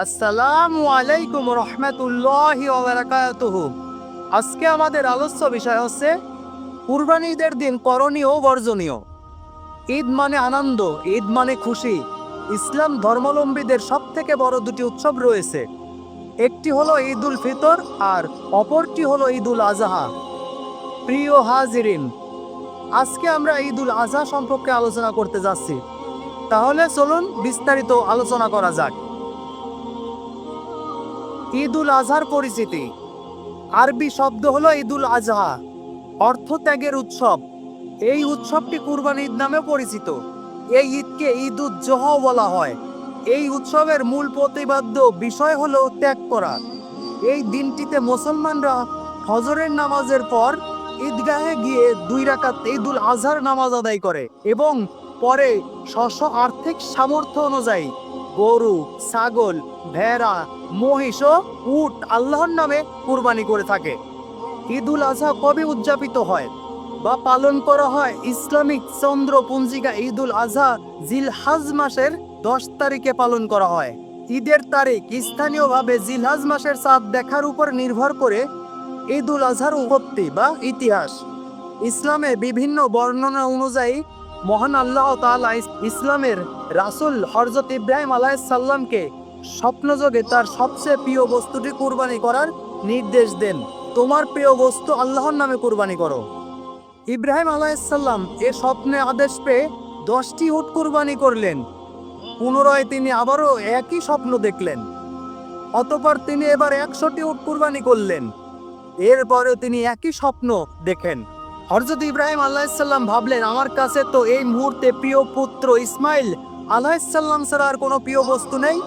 আসসালামু আলাইকুম রহমতুল্লাহি আজকে আমাদের আলোচ্য বিষয় হচ্ছে কুরবানি ঈদের দিন করণীয় বর্জনীয়। ঈদ মানে আনন্দ, ঈদ মানে খুশি। ইসলাম ধর্মাবলম্বীদের সব থেকে বড় দুটি উৎসব রয়েছে। একটি হলো ঈদ উল ফিতর আর অপরটি হলো ঈদ উল আজহা। প্রিয় হাজিরিন, আজকে আমরা ঈদ উল আজহা সম্পর্কে আলোচনা করতে যাচ্ছি। তাহলে চলুন বিস্তারিত আলোচনা করা যাক। ঈদ উল আজহার পরিচিতি। আরবি শব্দ হলো ঈদ উল আজহা অর্থ ত্যাগের উৎসব। এই উৎসবটি কুরবান ঈদ নামে পরিচিত। এই ঈদকে ঈদ উদ জোহা বলা হয়। এই উৎসবের মূল প্রতিপাদ্য বিষয় হলো ত্যাগ করা। এই দিনটিতে মুসলমানরা ফজরের নামাজের পর ঈদগাহে গিয়ে দুই রাকাত ঈদ উল আজহার নামাজ আদায় করে এবং পরে স্ব আর্থিক সামর্থ্য অনুযায়ী গরু, ছাগল, ভেড়া, মহিষ ও উট আল্লাহর নামে কুরবানি করে থাকে। ঈদ উল আজহা কবে উদযাপিত হয় বা পালন করা হয় ইসলামিক চন্দ্র পঞ্জিকা ঈদ উল আজহা জিল হাজ মাসের দশ তারিখে পালন করা হয়। ঈদের তারিখ স্থানীয়ভাবে জিলহাজ মাসের চাঁদ দেখার উপর নির্ভর করে ঈদ উল আজহার উৎপত্তি বা ইতিহাস। ইসলামে বিভিন্ন বর্ণনা অনুযায়ী মহান আল্লাহ ইস- ইসলামের রাসূল হরজত ইব্রাহিম আলাইহিসসালামকে স্বপ্নযোগে তার সবচেয়ে প্রিয় বস্তুটি কুরবানি করার নির্দেশ দেন। তোমার প্রিয় বস্তু আল্লাহর নামে কুরবানি করো। ইব্রাহিম আলাইসাল্লাম এ স্বপ্নে আদেশ পেয়ে দশটি উট কুরবানি করলেন। পুনরায় তিনি আবারও একই স্বপ্ন দেখলেন। অতপর তিনি এবার একশোটি উট কুরবানি করলেন। এরপরে তিনি একই স্বপ্ন দেখেন। হরজত ইব্রাহিম আলাইসাল্লাম ভাবলেন, আমার কাছে তো এই মুহূর্তে প্রিয় পুত্র ইসমাইল আলাইসাল্লাম ছাড়া আর কোনো প্রিয় বস্তু নেই,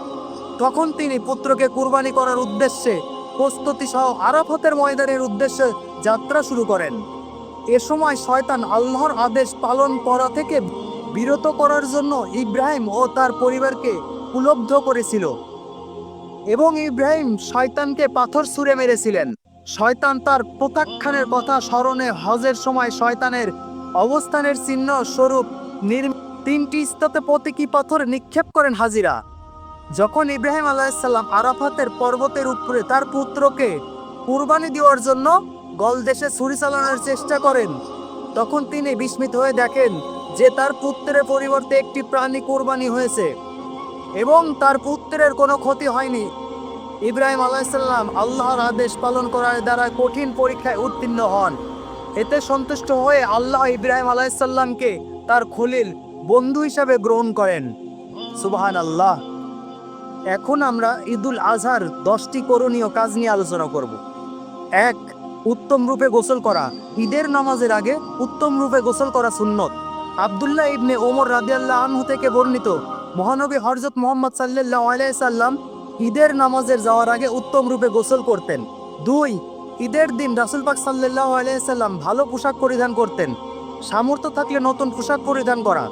তখন তিনি পুত্রকে কুরবানি করার উদ্দেশ্যে প্রস্তুতি সহ আরাফতের ময়দানের উদ্দেশ্যে যাত্রা শুরু করেন। এ সময় শয়তান আল্লাহর আদেশ পালন করা থেকে বিরত করার জন্য ইব্রাহিম ও তার পরিবারকে উপলব্ধ করেছিল এবং ইব্রাহিম শয়তানকে পাথর ছুঁড়ে মেরেছিলেন। শয়তান তার প্রত্যাখ্যানের কথা স্মরণে হজের সময় শয়তানের অবস্থানের চিহ্ন স্বরূপ তিনটি স্ততে প্রতীকী পাথর নিক্ষেপ করেন হাজিরা। যখন ইব্রাহিম আলাইসাল্লাম আরাফাতের পর্বতের উপরে তার পুত্রকে কুরবানি দেওয়ার জন্য গলদেশে ছুরি চালানোর চেষ্টা করেন, তখন তিনি বিস্মিত হয়ে দেখেন যে তার পুত্রের পরিবর্তে একটি প্রাণী কোরবানি হয়েছে এবং তার পুত্রের কোনো ক্ষতি হয়নি। ইব্রাহিম আলাইসাল্লাম আল্লাহর আদেশ পালন করার দ্বারা কঠিন পরীক্ষায় উত্তীর্ণ হন। এতে সন্তুষ্ট হয়ে আল্লাহ ইব্রাহিম আলাইসাল্লামকে তার খলিল, বন্ধু হিসাবে গ্রহণ করেন। সুবাহান আল্লাহ এখন আমরা ঈদুল আজহার দশটি করণীয় কাজ নিয়ে আলোচনা করব। এক, উত্তম রূপে গোসল করা। ঈদের নামাজের আগে উত্তম রূপে গোসল করা সুন্নত। আবদুল্লাহ ইবনে ওমর রাদিয়াল্লাহ আনহু থেকে বর্ণিত, মহানবী হরজত মোহাম্মদ সাল্লাল্লাহু আলাইহি সাল্লাম ঈদের নামাজের যাওয়ার আগে উত্তম রূপে গোসল করতেন। দুই, ঈদের দিন রাসুল পাক সাল্লাল্লাহু আলাইহি সাল্লাম ভালো পোশাক পরিধান করতেন। সামর্থ্য থাকলে নতুন পোশাক পরিধান করা।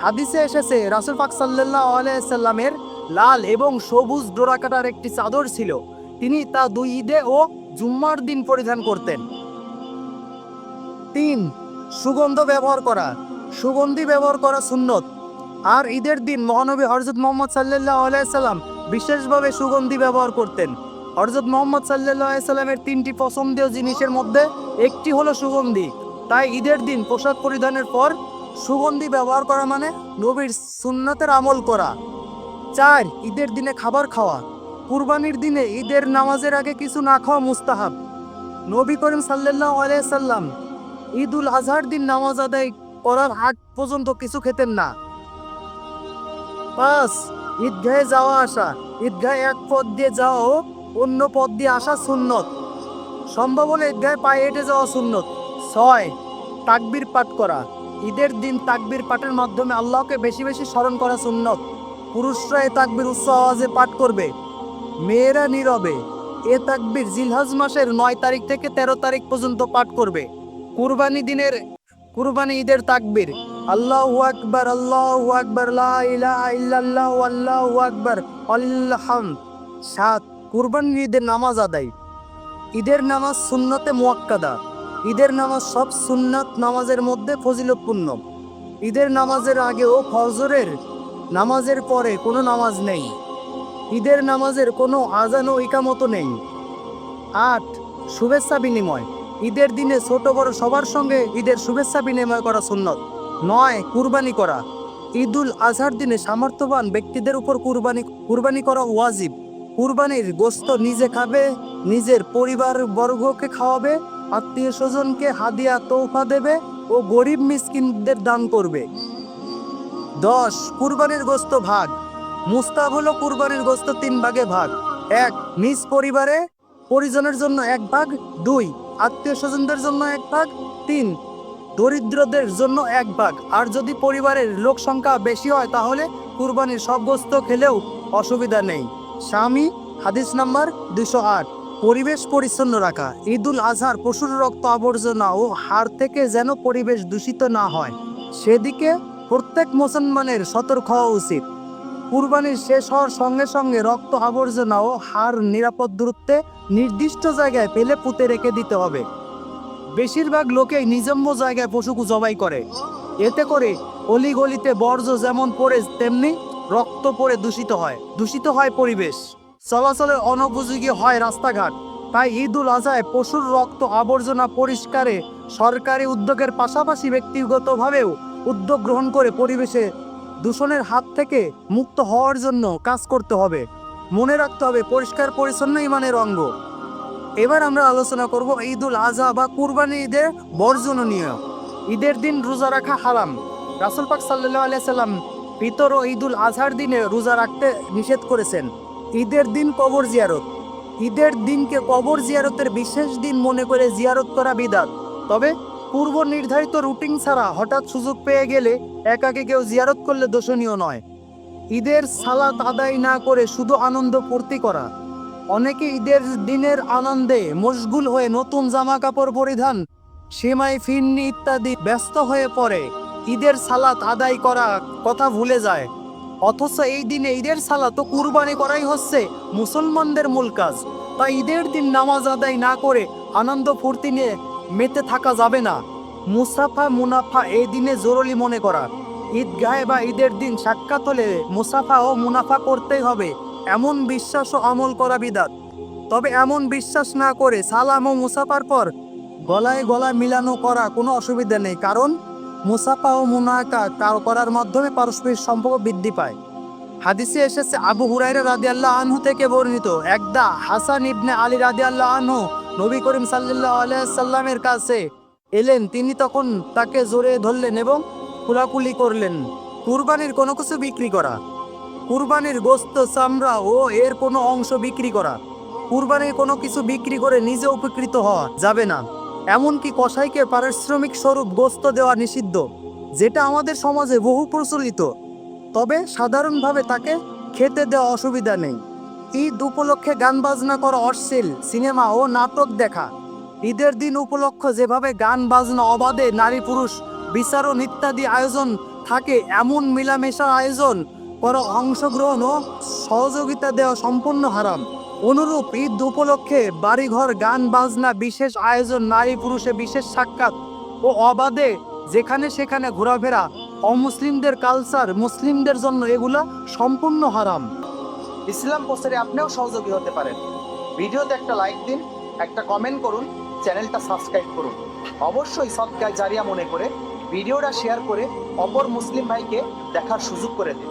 হাদিসে এসেছে, রাসুল পাক সাল্লাল্লাহু আলাইহি সাল্লামের লাল এবং সবুজ ডোরাকাটার একটি চাদর ছিল। তিনি তা দুই ঈদে ও জুম্মার দিন পরিধান করতেন। তিন, সুগন্ধ ব্যবহার করা। সুগন্ধি ব্যবহার করা সুন্নত। আর ঈদের দিন মহানবী হরজত মোহাম্মদ সাল্লাহ আলাইসাল্লাম বিশেষভাবে সুগন্ধি ব্যবহার করতেন। হরজত মোহাম্মদ আলাইসাল্লামের তিনটি পছন্দীয় জিনিসের মধ্যে একটি হলো সুগন্ধি। তাই ঈদের দিন পোশাক পরিধানের পর সুগন্ধি ব্যবহার করা মানে নবীর সুন্নতের আমল করা। চার, ঈদের দিনে খাবার খাওয়া। কুরবানির দিনে ঈদের নামাজের আগে কিছু না খাওয়া মুস্তাহাব। নবী করিম সাল্লাহ আলাইসাল্লাম ঈদ উল আজহার দিন নামাজ আদায় করার আগ পর্যন্ত কিছু খেতেন না। পাঁচ ঈদগাহে যাওয়া আসা। ঈদগাহে এক পথ দিয়ে যাওয়া হোক, অন্য পথ দিয়ে আসা সুন্নত। সম্ভব হলে ঈদগাহে পায়ে হেঁটে যাওয়া সুন্নত। ছয়, তাকবির পাঠ করা। ঈদের দিন তাকবীর পাঠের মাধ্যমে আল্লাহকে বেশি বেশি স্মরণ করা সুন্নত। পুরুষরা এ তাকবির উচ্চ আওয়াজে পাঠ করবে। মেয়েরা নীরবে। এ তাকবির জিলহাজ মাসের নয় তারিখ থেকে তেরো তারিখ পর্যন্ত পাঠ করবে। কুরবানি দিনের, কুরবানি ঈদের তাকবীর। আল্লাহু আকবার আল্লাহু আকবার ইল্লাল্লাহ, আল্লাহু আকবার আল্লাহ সাত, কুরবানি ঈদের নামাজ আদায়। ঈদের নামাজ সুন্নতে মুয়াক্কাদা। ঈদের নামাজ সব সুন্নাত নামাজের মধ্যে ফজিলতপূর্ণ। ঈদের নামাজের আগে ও ফজরের নামাজের পরে কোনো নামাজ নেই। ঈদের নামাজের কোনো আজান ও ইকামত নেই। আট, শুভেচ্ছা বিনিময়। ঈদের দিনে ছোট বড় সবার সঙ্গে ঈদের শুভেচ্ছা বিনিময় করা সুন্নত। নয়, কুরবানি করা। ঈদুল আজহার দিনে সামর্থ্যবান ব্যক্তিদের উপর কুরবানি কুরবানি করা ওয়াজিব। কুরবানির গোস্ত নিজে খাবে, নিজের পরিবার বর্গকে খাওয়াবে আত্মীয় স্বজনকে হাদিয়া তৌফা দেবে ও গরিব মিসকিনদের দান করবে। দশ, কুরবানির গোস্ত ভাগ। মুস্তাব হলো কুরবানির গোস্ত তিন ভাগে ভাগ। এক, নিজ পরিবারে, পরিজনের জন্য এক ভাগ। দুই আত্মীয় স্বজনদের জন্য এক ভাগ। তিন দরিদ্রদের জন্য এক ভাগ। আর যদি পরিবারের লোক সংখ্যা বেশি হয়, তাহলে কুরবানির সব গোস্ত খেলেও অসুবিধা নেই। স্বামী, হাদিস নাম্বার দুশো আট। পরিবেশ পরিচ্ছন্ন রাখা। ঈদুল আজহার পশুর রক্ত আবর্জনা ও হাড় থেকে যেন পরিবেশ দূষিত না হয়। সেদিকে প্রত্যেক মুসলমানের সতর্ক হওয়া উচিত। কুরবানির শেষ হওয়ার সঙ্গে সঙ্গে রক্ত আবর্জনা ও হাড় নিরাপদ দূরত্বে নির্দিষ্ট জায়গায় ফেলে পুঁতে রেখে দিতে হবে। বেশিরভাগ লোকেই নিজম্ব জায়গায় পশুকে জবাই করে। এতে করে অলিগলিতে বর্জ্য যেমন পড়ে, তেমনি রক্ত পড়ে দূষিত হয়। দূষিত হয় পরিবেশ। চলাচলের অনুপযোগী হয় রাস্তাঘাট। তাই ঈদুল আজহায় পশুর রক্ত আবর্জনা পরিষ্কারে সরকারি উদ্যোগের পাশাপাশি ব্যক্তিগতভাবেও উদ্যোগ গ্রহণ করে পরিবেশে দূষণের হাত থেকে মুক্ত হওয়ার জন্য কাজ করতে হবে। মনে রাখতে হবে পরিষ্কার পরিচ্ছন্ন ইমানের অঙ্গ। এবার আমরা আলোচনা করব ঈদুল আজহা বা কুরবানি ঈদের বর্জন নিয়ে ঈদের দিন রোজা রাখা হারাম। রাসুল পাক সাল্লাহ আলিয়া সাল্লাম পিতর ও ঈদুল আজহার দিনে রোজা রাখতে নিষেধ করেছেন। ঈদের দিন কবর জিয়ারত। ঈদের দিনকে কবর জিয়ারতের বিশেষ দিন মনে করে জিয়ারত করা বিদাত। তবে পূর্ব নির্ধারিত রুটিন ছাড়া হঠাৎ সুযোগ পেয়ে গেলে একাকে কেউ জিয়ারত করলে দোষণীয় নয়। ঈদের সালাত আদায় না করে শুধু আনন্দ ফুর্তি করা। অনেকে ঈদের দিনের আনন্দে মশগুল হয়ে নতুন জামা কাপড় পরিধান, সেমাই ফিরনি ইত্যাদি ব্যস্ত হয়ে পড়ে। ঈদের সালাত আদায় করা কথা ভুলে যায়। অথচ এই দিনে ঈদের সালাত ও কুরবানি করাই হচ্ছে মুসলমানদের মূল কাজ। তাই ঈদের দিন নামাজ আদায় না করে আনন্দ ফুর্তি নিয়ে মেতে থাকা যাবে না। মুসাফা, মুনাফা এই দিনে জরুরি মনে করা। ঈদগাহে বা ঈদের দিন সাক্ষাৎ হলে মুসাফা ও মুনাফা করতেই হবে। এমন বিশ্বাস ও আমল করা বিদাত। তবে এমন বিশ্বাস না করে সালাম ও মুসাফার পর গলায় গলা মিলানো করা কোনো অসুবিধা নেই, কারণ মুসাফা ও মুনাকা কা- করার মাধ্যমে পারস্পরিক সম্পর্ক বৃদ্ধি পায়। হাদিসে এসেছে, আবু হুরাইরা রাদিয়াল্লাহ আনহু থেকে বর্ণিত, একদা হাসান ইবনে আলী রাদিয়াল্লাহ আনহু নবী করিম সাল্লাল্লাহু আলাইহি সাল্লামের কাছে এলেন। তিনি তখন তাকে জোরে ধরলেন এবং কুলাকুলি করলেন। কুরবানির কোনো কিছু বিক্রি করা। কুরবানির গোস্ত, চামড়া ও এর কোনো অংশ বিক্রি করা। কুরবানির কোনো কিছু বিক্রি করে নিজে উপকৃত হওয়া যাবে না। এমনকি কসাইকে পারিশ্রমিক স্বরূপ গোস্ত দেওয়া নিষিদ্ধ, যেটা আমাদের সমাজে বহু প্রচলিত। তবে সাধারণভাবে তাকে খেতে দেওয়া অসুবিধা নেই। ঈদ উপলক্ষে গান বাজনা করা অশ্লীল সিনেমা ও নাটক দেখা। ঈদের দিন উপলক্ষে যেভাবে গান বাজনা অবাধে নারী পুরুষ বিচারণ ইত্যাদি আয়োজন থাকে, এমন মিলামেশার আয়োজন করা অংশগ্রহণ ও সহযোগিতা দেওয়া সম্পূর্ণ হারাম। অনুরূপ ঈদ উপলক্ষে বাড়িঘর, গান, বাজনা, বিশেষ আয়োজন, নারী পুরুষে বিশেষ সাক্ষাৎ ও অবাধে যেখানে সেখানে ঘোরাফেরা, অমুসলিমদের কালচার মুসলিমদের জন্য এগুলা সম্পূর্ণ হারাম। ইসলাম প্রচারে আপনিও সহযোগী হতে পারেন। ভিডিওতে একটা লাইক দিন, একটা কমেন্ট করুন, চ্যানেলটা সাবস্ক্রাইব করুন। অবশ্যই সৎকায় জারিয়া মনে করে, ভিডিওটা শেয়ার করে অপর মুসলিম ভাইকে দেখার সুযোগ করে দিন।